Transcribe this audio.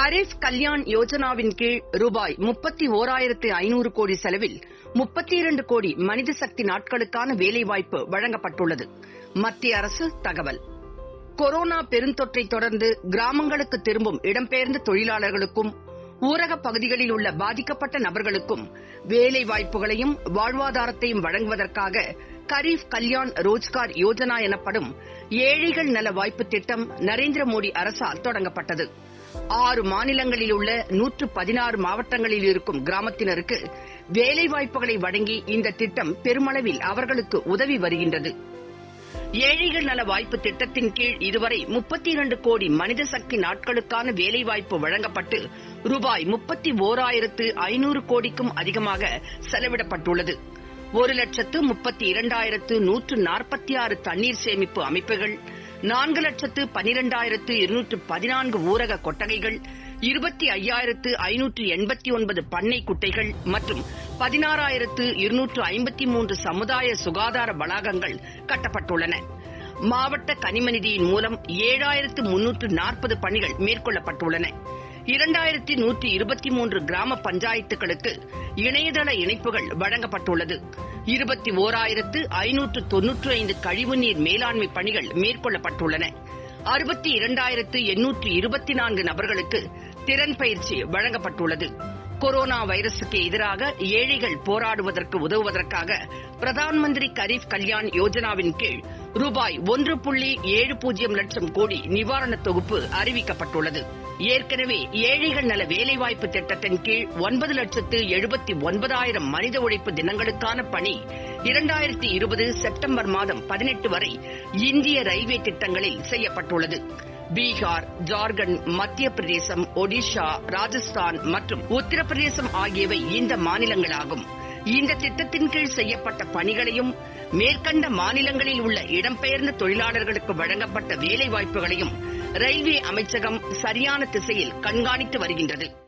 கரேஸ் கல்யாண் யோஜனாவின் கீழ் ரூபாய் முப்பத்தி ஓராயிரத்து ஐநூறு கோடி செலவில் முப்பத்தி இரண்டு கோடி மனித சக்தி நாட்களுக்கான வேலைவாய்ப்பு வழங்கப்பட்டுள்ளது. மத்திய அரசு தகவல். கொரோனா பெருந்தொற்றை தொடர்ந்து கிராமங்களுக்கு திரும்பும் இடம்பெயர்ந்த தொழிலாளர்களுக்கும் ஊரகப் பகுதிகளில் உள்ள பாதிக்கப்பட்ட நபர்களுக்கும் வேலை வாய்ப்புகளையும் வாழ்வாதாரத்தையும் வழங்குவதற்காக கரீஃப் கல்யாண் ரோஜ்கார் யோஜனா எனப்படும் ஏழைகள் நல வாய்ப்பு திட்டம் நரேந்திர மோடி அரசால் தொடங்கப்பட்டது. ஆறு மாநிலங்களில் உள்ள நூற்று பதினாறு மாவட்டங்களில் இருக்கும் கிராமத்தினருக்கு வேலைவாய்ப்புகளை வழங்கி இந்த திட்டம் பெருமளவில் அவர்களுக்கு உதவி வருகின்றது. ஏழைகள் நல வாய்ப்பு திட்டத்தின் கீழ் இதுவரை முப்பத்தி இரண்டு கோடி மனித சக்தி நாட்களுக்கான வேலைவாய்ப்பு வழங்கப்பட்டு ரூபாய் முப்பத்தி ஓராயிரத்து ஐநூறு கோடிக்கும் அதிகமாக செலவிடப்பட்டுள்ளது. ஒரு லட்சத்து முப்பத்தி இரண்டாயிரத்து நூற்று நாற்பத்தி ஆறு தண்ணீர் சேமிப்பு அமைப்புகள் நான்கு லட்சத்து பனிரெண்டாயிரத்து இருநூற்று பதினான்கு ஊரக கொட்டகைகள் இருபத்தி ஐயாயிரத்து ஐநூற்று எண்பத்தி ஒன்பது பண்ணை குட்டைகள் மற்றும் பதினாறாயிரத்து இருநூற்று ஐம்பத்தி மூன்று சமுதாய சுகாதார வளாகங்கள் கட்டப்பட்டுள்ளன. மாவட்ட கனிமநிதியின் மூலம் ஏழாயிரத்து முன்னூற்று நாற்பது பணிகள் மேற்கொள்ளப்பட்டுள்ளன. இரண்டாயிரத்தி நூற்றி இருபத்தி மூன்று கிராம பஞ்சாயத்துகளுக்கு இணையதள இணைப்புகள் வழங்கப்பட்டுள்ளது. இருபத்தி ஓராயிரத்து ஐநூற்று தொன்னூற்று ஐந்து கழிவுநீர் மேலாண்மை பணிகள் மேற்கொள்ளப்பட்டுள்ளன. அறுபத்தி இரண்டாயிரத்து எண்ணூற்று இருபத்தி நான்கு நபர்களுக்கு திறன் பயிற்சி வழங்கப்பட்டுள்ளது. கொரோனா வைரசுக்கு எதிராக ஏழைகள் போராடுவதற்கு உதவுவதற்காக பிரதான் மந்திரி கரீப் கல்யாண் யோஜனாவின் கீழ் ரூபாய் ஒன்று புள்ளி ஏழு பூஜ்ஜியம் லட்சம் கோடி நிவாரணத் தொகுப்பு அறிவிக்கப்பட்டுள்ளது. ஏற்கனவே ஏழைகள் நல வேலைவாய்ப்பு திட்டத்தின் கீழ் ஒன்பது லட்சத்து எழுபத்தி ஒன்பதாயிரம் மனித உழைப்பு தினங்களுக்கான பணி இரண்டாயிரத்தி இருபது செப்டம்பர் மாதம் பதினெட்டு வரை இந்திய ரயில்வே திட்டங்களில் செய்யப்பட்டுள்ளது. பீகார் ஜார்க்கண்ட் மத்திய பிரதேசம் ஒடிஷா ராஜஸ்தான் மற்றும் உத்தரப்பிரதேசம் ஆகியவை இந்த மாநிலங்களாகும். இந்த திட்டத்தின் கீழ் செய்யப்பட்ட பணிகளையும் மேற்கண்ட மாநிலங்களில் உள்ள இடம்பெயர்ந்த தொழிலாளர்களுக்கு வழங்கப்பட்ட வேலை வாய்ப்புகளையும் ரயில்வே அமைச்சகம் சரியான திசையில் கண்காணித்து வருகின்றது.